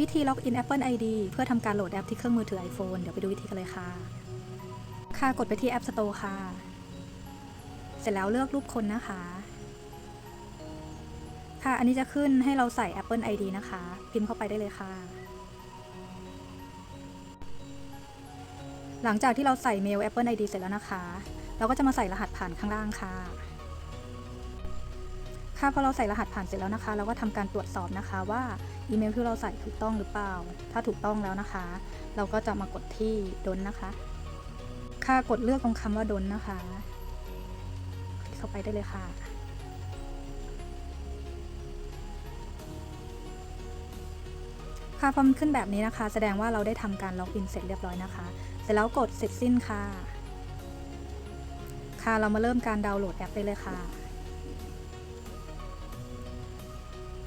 วิธีล็อกอิน Apple ID เพื่อทำการโหลดแอปที่เครื่องมือถือ iPhone เดี๋ยวไปดูวิธีกันเลยค่ะ ค่ะกดไปที่ App Store ค่ะ เสร็จแล้วเลือกรูปคนนะคะ ค่ะอันนี้จะขึ้นให้เราใส่ Apple ID นะคะ พิมพ์เข้าไปได้เลยค่ะ หลังจากที่เราใส่เมล Apple ID เสร็จแล้วนะคะ เราก็จะมาใส่รหัสผ่านข้างล่างค่ะ ค่ะพอเราใส่รหัสผ่านเสร็จแล้วนะคะ เราก็ทำการตรวจสอบนะคะว่าอีเมลที่เราใส่ถูกต้องหรือเปล่า ถ้าถูกต้องแล้วนะคะ เราก็จะมากดที่ดนนะคะ ค่ะกดเลือกตรงคำว่าดนนะคะคลิกเข้าไปได้เลยค่ะ ค่ะพอมันขึ้นแบบนี้นะคะ แสดงว่าเราได้ทำการล็อกอินเสร็จเรียบร้อยนะคะ เสร็จแล้วกดเสร็จสิ้นค่ะ ค่ะเรามาเริ่มการดาวน์โหลดแอปได้เลยค่ะ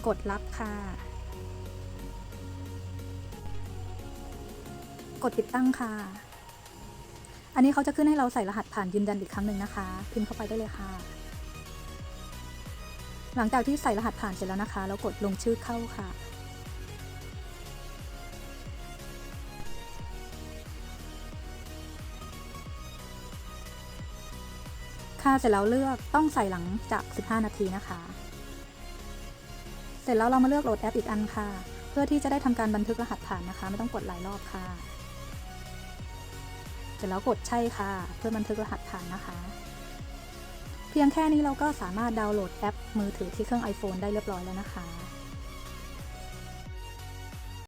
กดรับค่ะ กดติดตั้งค่ะ อันนี้เขาจะขึ้นให้เราใส่รหัสผ่านยืนยันอีกครั้งหนึ่งนะคะ พิมพ์เข้าไปได้เลยค่ะ หลังจากที่ใส่รหัสผ่านเสร็จแล้วนะคะ เรากดลงชื่อเข้าค่ะ ค่ะเสร็จแล้วเลือกต้องใส่หลังจาก 15 นาทีนะคะ ร็จแล้วเรามาเลือกโหลดแอปอีกอันค่ะ เพื่อที่จะได้ทำการบันทึกรหัสผ่านนะคะ ไม่ต้องกดหลายรอบค่ะ เสร็จแล้วกดใช่ค่ะ เพื่อบันทึกรหัสผ่านนะคะ เพียงแค่นี้เราก็สามารถดาวน์โหลดแอปมือถือที่เครื่อง iPhone ได้เรียบร้อยแล้วนะคะ